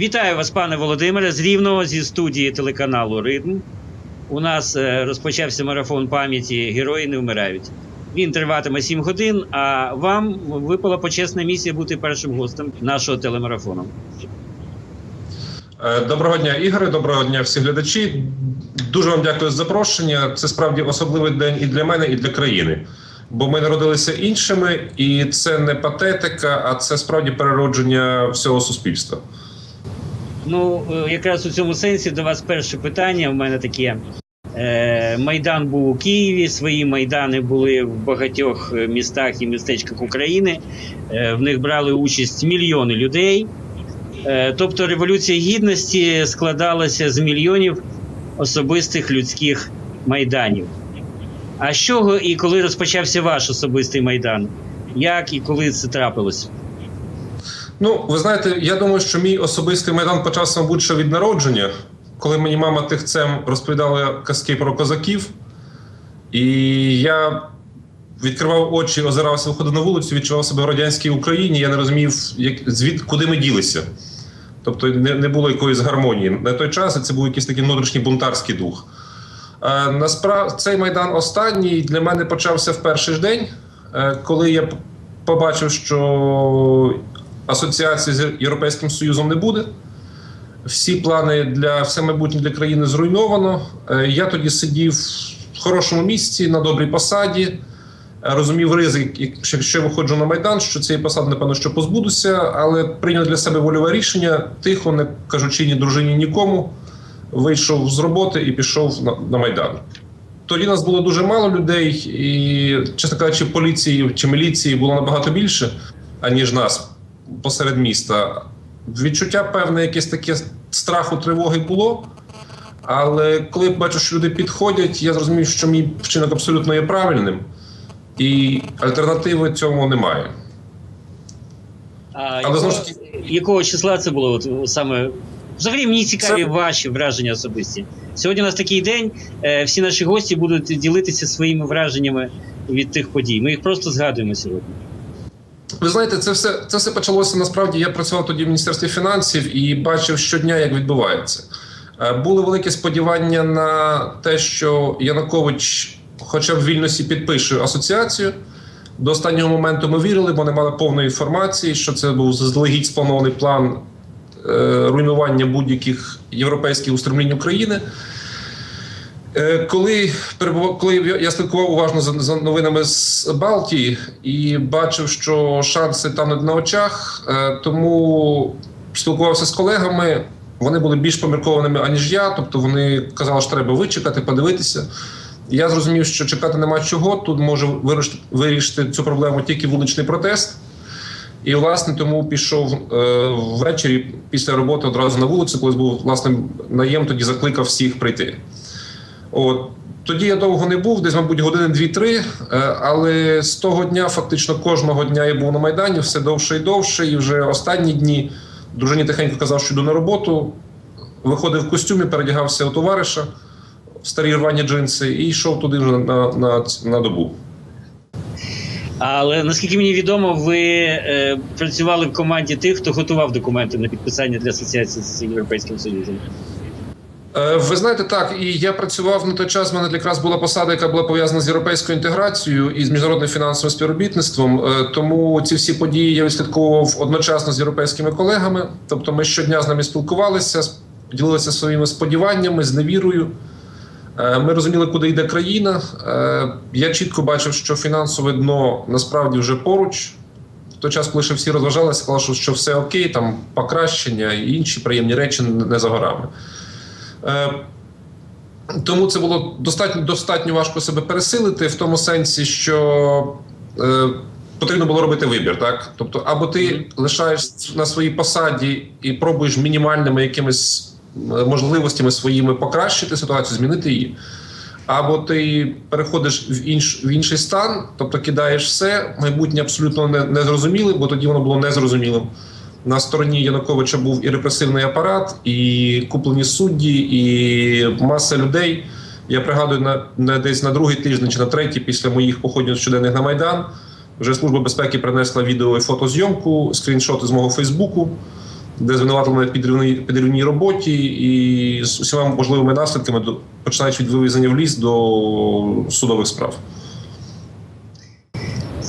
Вітаю вас, пане Володимире, з Рівного зі студії телеканалу Ритм. У нас е, розпочався марафон пам'яті Герої не вмирають. Він триватиме 7 годин, а вам випала почесна місія бути першим гостем нашого телемарафону. Е, Доброго дня, Ігоре. Доброго дня, всі глядачі. Дуже вам дякую за запрошення. Це справді особливий день і для мене, і для країни. Бо ми народилися іншими, і це не патетика, а це справді переродження всього суспільства. Ну, е, якраз у цьому сенсі до вас перше питання. У мене таке. Е, Майдан був у Києві, свої майдани були в багатьох е, містах і містечках України. В них брали участь мільйони людей. Тобто Революція Гідності складалася з мільйонів особистих людських майданів. А з чого і коли розпочався ваш особистий майдан? Як і коли це трапилось? Ну, ви знаєте, я думаю, що мій особистий майдан почався, мабуть, ще від народження, коли мені мама тихцем розповідала казки про козаків, і я відкривав очі, озирався, виходив на вулицю, відчував себе в радянській Україні. Я не розумів, як звід, куди ми ділися. Тобто не, не було якоїсь гармонії. На той час і це був якийсь такий внутрішній бунтарський дух. Е, насправді цей майдан останній для мене почався в перший ж день, е, коли я побачив, що асоціації з Європейським Союзом не буде. Всі плани для все майбутнє для країни зруйновано. Е, Я тоді сидів в хорошому місці на добрій посаді. е, Розумів ризик, якщо я виходжу на майдан, що цієї посади, напевно, що позбудуся, але прийняв для себе вольове рішення, тихо, не кажучи ні дружині, нікому. Вийшов з роботи і пішов на, на майдан. Тоді нас було дуже мало людей, і, чесно кажучи, поліції чи міліції було набагато більше, аніж нас посеред міста. Відчуття певне, якесь таке страху, тривоги було. Але коли я бачу, що люди підходять, я зрозумів, що мій вчинок абсолютно є правильним, і альтернативи цьому немає. А Але якого, знову ж таки- якого числа це було от, саме? Взагалі мені цікаві Це- ваші враження особисті. Сьогодні у нас такий день. Е, всі наші гості будуть ділитися своїми враженнями від тих подій. Ми їх просто згадуємо сьогодні. Ви знаєте, це все це все почалося насправді. Я працював тоді в міністерстві фінансів і бачив щодня, як відбувається. Е, Були великі сподівання на те, що Янукович, хоча б вільності, підпише асоціацію. До останнього моменту ми вірили, бо не мали повної інформації, що це був заздалегідь спланований план е, руйнування будь-яких європейських устремлінь України. Е, Коли коли я- слідкував уважно за, за новинами з Балтії і бачив, що шанси не на очах, е, тому спілкувався з колегами. Вони були більш поміркованими, аніж я. Тобто вони казали, що треба вичекати, подивитися. Я зрозумів, що чекати нема чого. Тут може вирішити, вирішити цю проблему тільки вуличний протест. І, власне, тому пішов е, ввечері після роботи одразу на вулицю, коли був власне наєм, тоді закликав всіх прийти. От тоді я довго не був, десь, мабуть, години дві-три. е, Але з того дня, фактично, кожного дня я був на Майдані, все довше і довше. І вже останні дні дружині тихенько казав, що йду на роботу. Виходив в костюмі, передягався у товариша в старі рвані джинси і йшов туди вже на, на, на добу. Але наскільки мені відомо, ви е, працювали в команді тих, хто готував документи на підписання для асоціації з Європейським Союзом. Е, Ви знаєте, так, і я працював на той час. в мене якраз була посада, яка була пов'язана з європейською інтеграцією і з міжнародним фінансовим співробітництвом. Е, Тому ці всі події я відслідковував одночасно з європейськими колегами. Тобто, ми щодня з ними спілкувалися, ділилися своїми сподіваннями, з невірою. Е, Ми розуміли, куди йде країна. Я чітко бачив, що фінансове дно насправді вже поруч. В той час, коли ще всі розважалися, сказали, що все окей, там покращення і інші приємні речі не за горами. Е, Тому це було достатньо достатньо важко себе пересилити в тому сенсі, що е, потрібно було робити вибір. Так? Тобто, або ти лишаєш на своїй посаді і пробуєш мінімальними якимись е, можливостями своїми покращити ситуацію, змінити її. Або ти переходиш в інш в інший стан, тобто кидаєш все, майбутнє абсолютно не, не зрозуміле, бо тоді воно було незрозумілим. На стороні Януковича був і репресивний апарат, і куплені судді, і маса людей. Я пригадую, на, на десь на другий тиждень чи на третій, після моїх походів щоденних на Майдан, вже Служба безпеки принесла відео і фотозйомку, скріншоти з мого Фейсбуку, де звинуватили мене в підривній, підривній роботі і з усіма можливими наслідками, до- починаючи від вивезення в ліс до судових справ.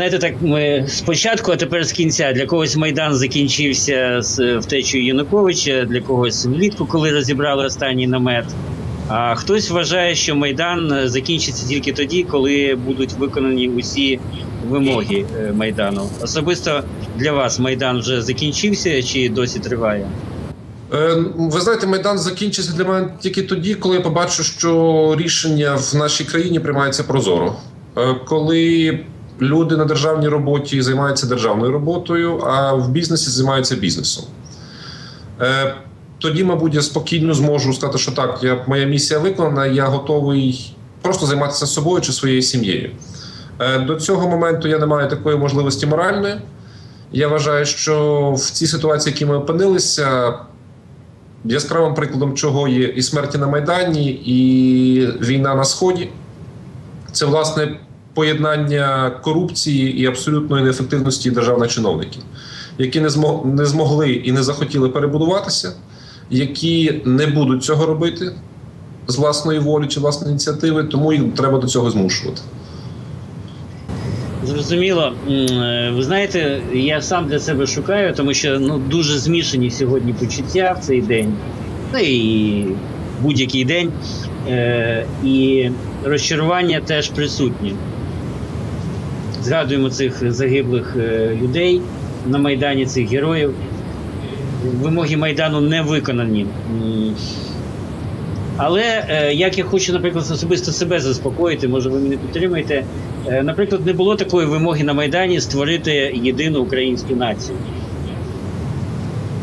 Знаєте, так ми спочатку, а тепер з кінця. Для когось Майдан закінчився з втечею Януковича, для когось влітку, коли розібрали останній намет. А хтось вважає, що Майдан е, закінчиться тільки тоді, коли будуть виконані усі вимоги е, Майдану. Особисто для вас Майдан вже закінчився чи досі триває? Е, Ви знаєте, майдан закінчиться для мене тільки тоді, коли я побачу, що рішення в нашій країні приймаються прозоро. Е, Коли люди на державній роботі займаються державною роботою, а в бізнесі займаються бізнесом. Е, Тоді, мабуть, я спокійно зможу сказати, що так, я, моя місія виконана, я готовий просто займатися собою чи своєю сім'єю. Е, До цього моменту я не маю такої можливості моральної. Я вважаю, що в цій ситуації, в якій ми опинилися, яскравим прикладом чого є і смерті на Майдані, і війна на Сході. Це власне поєднання корупції і абсолютної неефективності державних чиновників, які не змо- не змогли і не захотіли перебудуватися, які не будуть цього робити з власної волі чи власної ініціативи, тому їх треба до цього змушувати. Зрозуміло. Е, Ви знаєте, я сам для себе шукаю, тому що ну дуже змішані сьогодні почуття в цей день, ну і будь-який день. Е, і розчарування теж присутні. Згадуємо цих загиблих е, людей на Майдані, цих героїв. Вимоги Майдану не виконані. Але е, як я хочу, наприклад, особисто себе заспокоїти, може ви мене підтримаєте. Е, Наприклад, не було такої вимоги на Майдані створити єдину українську націю.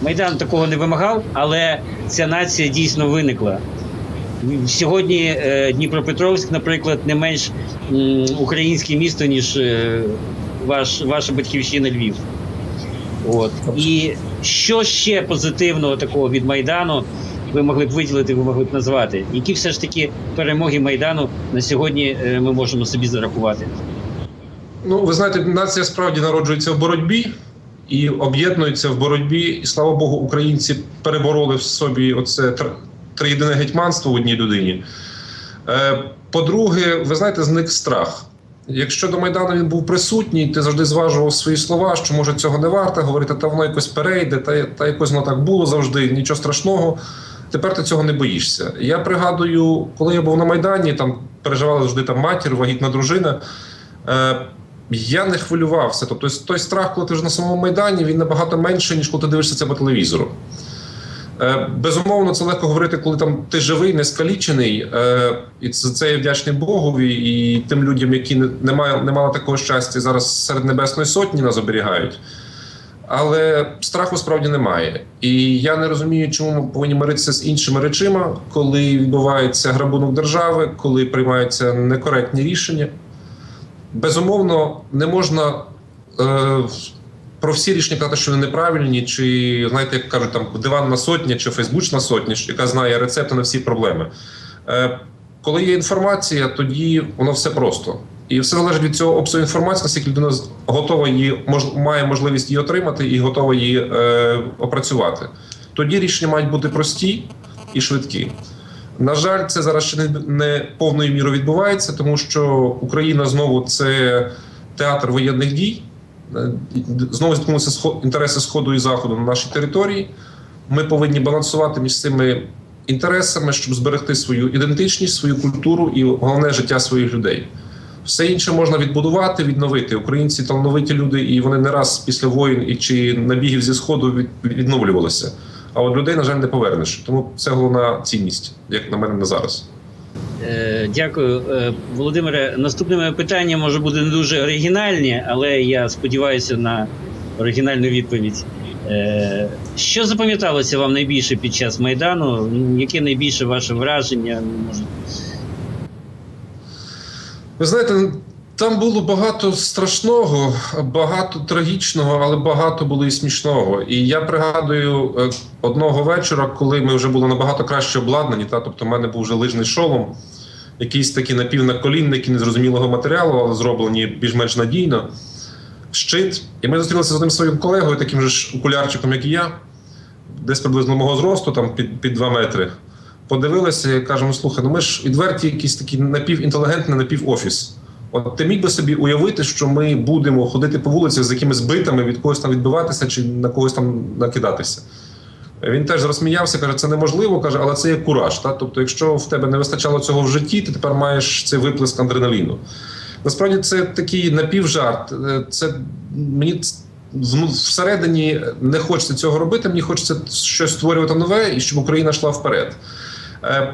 Майдан такого не вимагав, але ця нація дійсно виникла. Сьогодні е, Дніпропетровськ, наприклад, не менш українське місто, ніж е, ваш, ваша батьківщина Львів. От. І що ще позитивного такого від Майдану ви могли б виділити, ви могли б назвати? Які все ж таки перемоги Майдану на сьогодні е, ми можемо собі зарахувати? Ну, ви знаєте, нація справді народжується в боротьбі і об'єднується в боротьбі. І слава Богу, українці перебороли в собі оце триєдине гетьманство в одній людині. Е, По-друге, ви знаєте, зник страх. Якщо до Майдану він був присутній, ти завжди зважував свої слова, що може цього не варто говорити, та воно якось перейде, та, та якось воно так було завжди, нічого страшного. Тепер ти цього не боїшся. Я пригадую, коли я був на Майдані, там переживала завжди там матір, вагітна дружина. Е, я не хвилювався. Тобто той страх, коли ти вже на самому майдані, він набагато менший, ніж коли ти дивишся це по телевізору. Е, Безумовно, це легко говорити, коли там ти живий, не скалічений. Е, І за це я вдячний Богові і тим людям, які не, мали, не мали такого щастя, зараз серед Небесної Сотні нас оберігають. Але страху справді немає. І я не розумію, чому ми повинні миритися з іншими речима, коли відбувається грабунок держави, коли приймаються некоректні рішення. Безумовно, не можна е, про всі рішення казати, що вони неправильні, чи знаєте, як кажуть, там диванна сотня чи Фейсбучна сотня, яка знає рецепти на всі проблеми. Е, коли є інформація, тоді воно все просто. І все залежить від цього обсягу інформації, наскільки людина готова її мож, має можливість її отримати і готова її е, опрацювати. Тоді рішення мають бути прості і швидкі. На жаль, це зараз ще не, не повною мірою відбувається, тому що Україна знову це театр воєнних дій. Е, Знову зіткнулися інтереси Сходу і Заходу на нашій території. Ми повинні балансувати між цими інтересами, щоб зберегти свою ідентичність, свою культуру і головне життя своїх людей. Все інше можна відбудувати, відновити. Українці талановиті люди, і вони не раз після воїн і чи набігів зі сходу від, відновлювалися. А от людей, на жаль, не повернеш. Тому це головна цінність, як на мене на зараз. Е, Дякую, Е, Володимире. Наступне моє питання може бути не дуже оригінальні, але я сподіваюся на оригінальну відповідь. Е, Що запам'яталося вам найбільше під час Майдану? Ну, Яке найбільше ваше враження? Ви знаєте, там було багато страшного, багато трагічного, але багато було і смішного. І я пригадую е, одного вечора, коли ми вже були набагато краще обладнані. Та тобто, в мене був вже лижний шолом, якийсь такі напівнаколінники незрозумілого матеріалу, але зроблені більш-менш надійно. Щит. І ми зустрілися з одним своїм колегою, таким же ж окулярчиком, як і я. десь приблизно мого зросту, там під, під 2 метри. Подивилися і кажемо: слухай, ну ми ж відверті якийсь такий напівінтелігентний напівофіс. От ти міг би собі уявити, що ми будемо ходити по вулиці з якимись битами, від когось там відбиватися чи на когось там накидатися. Він теж розсміявся, каже, це неможливо, каже, але це є кураж. Та? Тобто, якщо в тебе не вистачало цього в житті, ти тепер маєш цей виплеск адреналіну. Насправді це такий напівжарт. Е, Це мені всередині не хочеться цього робити. Мені хочеться щось створювати нове і щоб Україна йшла вперед. Е,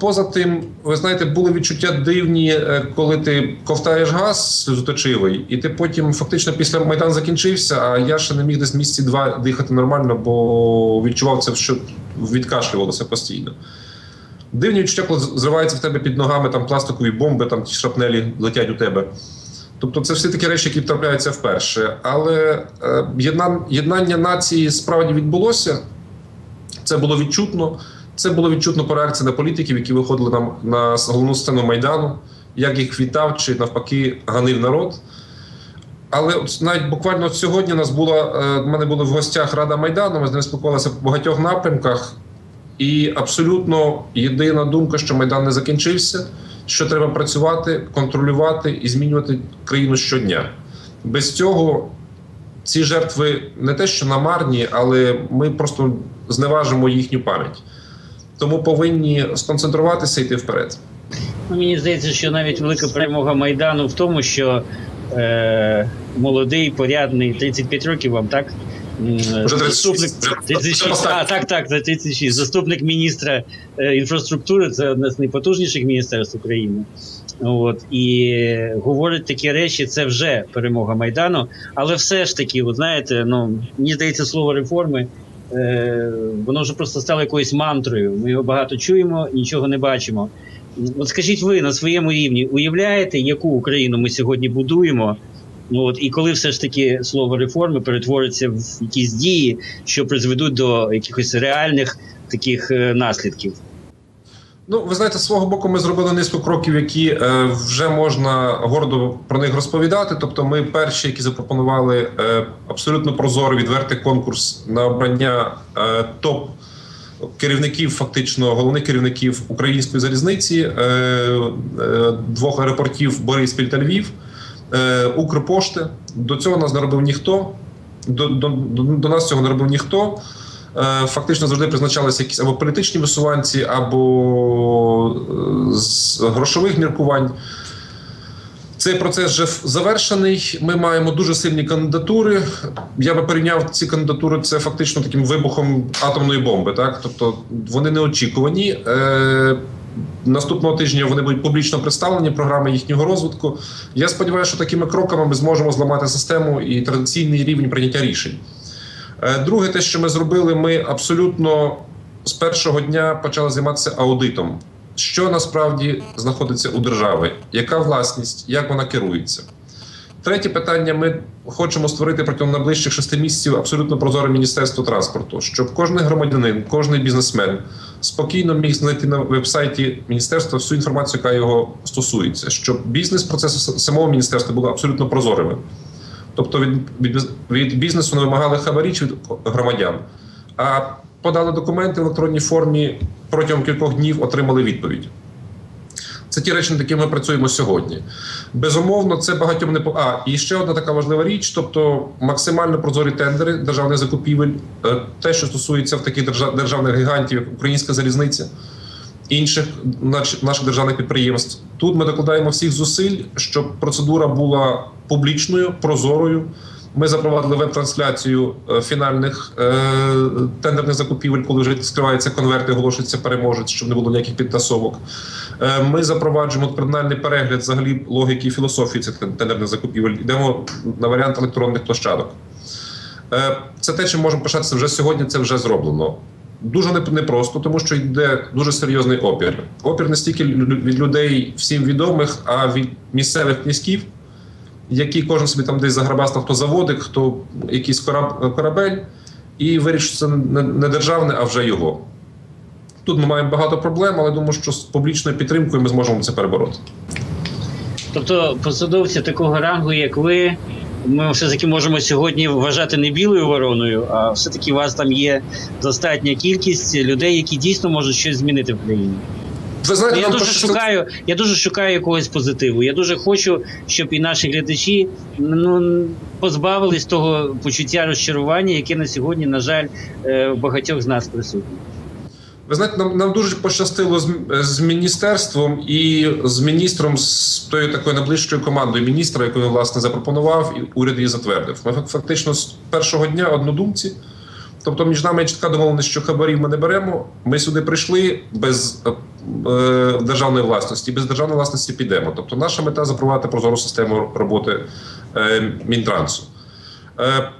Поза тим, ви знаєте, були відчуття дивні, е, коли ти ковтаєш газ сльозоточивий, і ти потім фактично після майдан закінчився. А я ще не міг десь місяці два дихати нормально, бо відчував це, що відкашлювалося постійно. Дивні відчуття, коли зриваються в тебе під ногами там пластикові бомби, там ті шрапнелі летять у тебе. Тобто це всі такі речі, які трапляються вперше. Але е, єднання нації справді відбулося. Це було відчутно. Це було відчутно по реакції на політиків, які виходили нам на головну сцену Майдану, як їх вітав чи навпаки ганив народ. Але от навіть буквально от сьогодні нас була е, в мене були в гостях Рада Майдану. Ми з ними спілкувалися по багатьох напрямках. І абсолютно єдина думка, що Майдан не закінчився, що треба працювати, контролювати і змінювати країну щодня. Без цього ці жертви не те, що намарні, але ми просто зневажимо їхню пам'ять. Тому повинні сконцентруватися і йти вперед. Ну, мені здається, що навіть велика перемога Майдану в тому, що е, молодий, порядний, 35 років вам, так? Вже 36. Заступник, 36, а, так, так, за 36. Заступник міністра е, інфраструктури це одне з найпотужніших міністерств України. От, і говорить такі речі, це вже перемога Майдану. Але все ж таки, ви знаєте, ну, мені здається, слово реформи. Е, воно вже просто стало якоюсь мантрою. Ми його багато чуємо, нічого не бачимо. От скажіть ви на своєму рівні, уявляєте, яку Україну ми сьогодні будуємо? Ну от і коли все ж таки слово реформи перетвориться в якісь дії, що призведуть до якихось реальних таких е, наслідків? Ну, ви знаєте, з свого боку, ми зробили низку кроків, які е, вже можна гордо про них розповідати. Тобто, ми перші, які запропонували е, абсолютно прозорий відвертий конкурс на обрання е, топ керівників, фактично головних керівників української залізниці, е, е, двох аеропортів Бориспіль та Львів, е, Укрпошти. До цього нас не робив ніхто. До, до, до нас цього не робив ніхто. Е, Фактично завжди призначалися якісь або політичні висуванці, або е, з грошових міркувань. Цей процес вже завершений. Ми маємо дуже сильні кандидатури. Я би порівняв ці кандидатури. Це фактично таким вибухом атомної бомби. Так, тобто вони неочікувані. Е, Наступного тижня вони будуть публічно представлені, програми їхнього розвитку. Я сподіваюся, що такими кроками ми зможемо зламати систему і традиційний рівень прийняття рішень. Е, Друге, те, що ми зробили, ми абсолютно з першого дня почали займатися аудитом. Що насправді знаходиться у держави, яка власність, як вона керується. Третє питання: ми хочемо створити протягом найближчих шести місяців абсолютно прозоре міністерство транспорту, щоб кожен громадянин, кожен бізнесмен спокійно міг знайти на вебсайті міністерства всю інформацію, яка його стосується, щоб бізнес-процеси самого міністерства були абсолютно прозорими. Тобто від, від, від бізнесу не вимагали хабарі чи від громадян, а подали документи в електронній формі протягом кількох днів отримали відповідь. Це ті речі, над якими ми працюємо сьогодні. Безумовно, це багатьом не. А, і ще одна така важлива річ: тобто максимально прозорі тендери державних закупівель, е, те, що стосується в таких держав- державних гігантів, як Українська залізниця, інших наших державних підприємств. Тут ми докладаємо всіх зусиль, щоб процедура була публічною, прозорою. Ми запровадили веб-трансляцію е, фінальних е, тендерних закупівель, коли вже скриваються конверти, оголошується переможець, щоб не було ніяких підтасовок. Е, ми запроваджуємо кримінальний перегляд взагалі логіки і філософії цих тендерних закупівель. Йдемо на варіант електронних площадок. Е, це те, чим можемо пишатися вже сьогодні. Це вже зроблено. Дуже непросто, тому що йде дуже серйозний опір. Опір не стільки від людей всім відомих, а від місцевих князьків, які кожен собі там десь заграбастав, хто заводик, хто якийсь кораб- корабель, і вирішив, що це не державне, а вже його. Тут ми маємо багато проблем, але думаю, що з публічною підтримкою ми зможемо це перебороти. Тобто посадовці такого рангу, як ви, ми все таки можемо сьогодні вважати не білою вороною, а все таки у вас там є достатня кількість людей, які дійсно можуть щось змінити в країні. Ви знаєте, Я дуже пощастило- шукаю, я дуже шукаю якогось позитиву. Я дуже хочу, щоб і наші глядачі ну позбавились того почуття розчарування, яке на сьогодні, на жаль, е, багатьох з нас присутнє. Ви знаєте, нам, нам дуже пощастило з, з міністерством і з міністром з тої такої найближчої командою міністра, яку він власне запропонував, і уряд її затвердив. Ми фактично з першого дня однодумці. Тобто між нами є чітка домовленість, що хабарів ми не беремо. Ми сюди прийшли без е, державної власності, без державної власності підемо. Тобто, наша мета запровадити прозору систему роботи е, Мінтрансу. Е,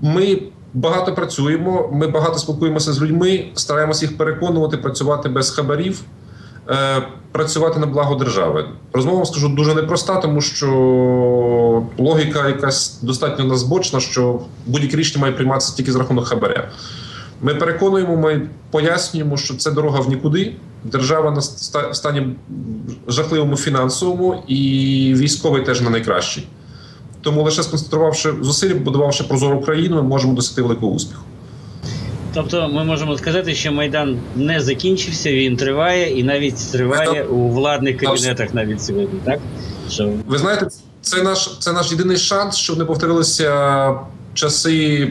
ми багато працюємо, ми багато спілкуємося з людьми, стараємося їх переконувати, працювати без хабарів, е, працювати на благо держави. Розмова скажу дуже непроста, тому що логіка якась достатньо назбочна, що будь-які рішення мають прийматися тільки з рахунок хабаря. Ми переконуємо, ми пояснюємо, що це дорога в нікуди. Держава на стані жахливому фінансовому, і військовий теж не найкращий. Тому лише сконцентрувавши зусилля, будувавши прозору країну, ми можемо досягти великого успіху. Тобто, ми можемо сказати, що майдан не закінчився, він триває і навіть триває у владних кабінетах навіть сьогодні, так що Ви знаєте, це наш це наш єдиний шанс, щоб не повторилися часи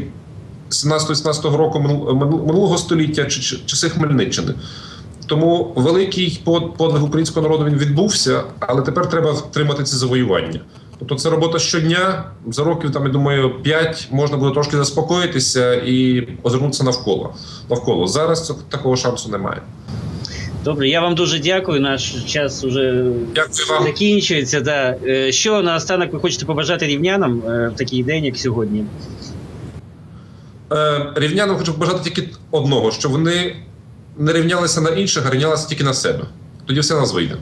17-18 року минул- минул- минулого століття чи- часи Хмельниччини. Тому великий подвиг українського народу він відбувся, але тепер треба втримати ці завоювання. Тобто це робота щодня. За років там я думаю, 5 можна буде трошки заспокоїтися і озирнутися навколо. Навколо зараз такого шансу немає. добре. Я вам дуже дякую. Наш час вам. закінчується. Да. Е, Що наостанок ви хочете побажати рівнянам е, в такий день, як сьогодні? Е, рівнянам хочу побажати тільки одного: щоб вони не рівнялися на інших, а рівнялися тільки на себе. Тоді все у нас вийде.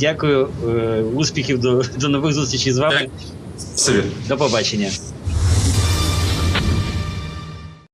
Дякую, е, успіхів до, до нових зустрічей з вами. До побачення.